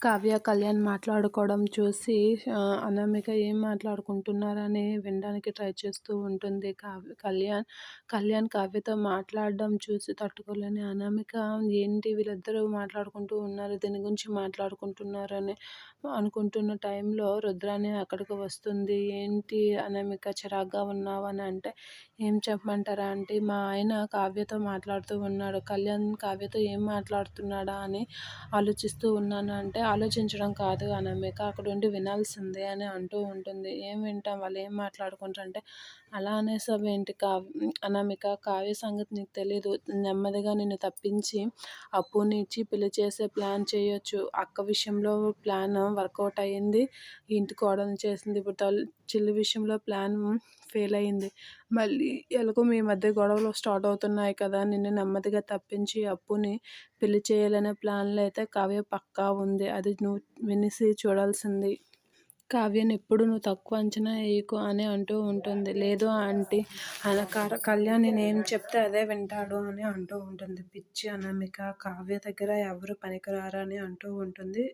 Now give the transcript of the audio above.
కావ్య కళ్యాణ్ మాట్లాడుకోవడం చూసి అనామిక ఏం మాట్లాడుకుంటున్నారని వినడానికి ట్రై చేస్తూ ఉంటుంది కావ్య కళ్యాణ్. కళ్యాణ్ కావ్యతో మాట్లాడడం చూసి తట్టుకోలేని అనామిక ఏంటి వీళ్ళిద్దరూ మాట్లాడుకుంటూ ఉన్నారు? దీని గురించి మాట్లాడుకుంటున్నారని అనుకుంటున్న టైంలో రుద్రాణి అక్కడికి వస్తుంది. ఏంటి అనామిక చిరాగ్గా ఉన్నావని అంటే ఏం చెప్పమంటారా అంటే మా ఆయన కావ్యతో మాట్లాడుతూ ఉన్నాడు. కళ్యాణ్ కావ్యతో ఏం మాట్లాడుతున్నాడా? అని ఆలోచిస్తూ ఉన్నాను అంటే ఆలోచించడం కాదు అనామిక అక్కడ ఉండి వినాల్సిందే అని అంటూ ఉంటుంది. ఏం వింటాం? వాళ్ళు ఏం మాట్లాడుకుంటారంటే అలా అనేసావేంటి కావ్య అనామిక కావ్య సంగతి నీకు తెలీదు. నెమ్మదిగా నిన్ను తప్పించి అప్పుని ఇచ్చి పెళ్ళి చేసే ప్లాన్ చేయొచ్చు. అక్క విషయంలో ప్లాన్ వర్కౌట్ అయ్యింది ఇంటి కోడలు చేసింది ఇప్పుడు తల్ చెల్లి విషయంలో ప్లాన్ ఫెయిల్ అయింది. మళ్ళీ ఎలాగో మీ మధ్య గొడవలు స్టార్ట్ అవుతున్నాయి కదా నిన్ను నెమ్మదిగా తప్పించి అప్పుని పెళ్ళి చేయాలనే ప్లాన్లో అయితే కావ్య పక్కా ఉంది. అది నువ్వు వినిసి చూడాల్సింది. కావ్యను ఎప్పుడు నువ్వు తక్కువ అంచనా వేయకు అని అంటూ ఉంటుంది. లేదు ఆంటీ అనకార కళ్యాణ్ నేను ఏం చెప్తే అదే వింటాడు అని అంటూ ఉంటుంది. పిచ్చి అనామిక కావ్య దగ్గర ఎవరు పనికిరారు అని అంటూ ఉంటుంది.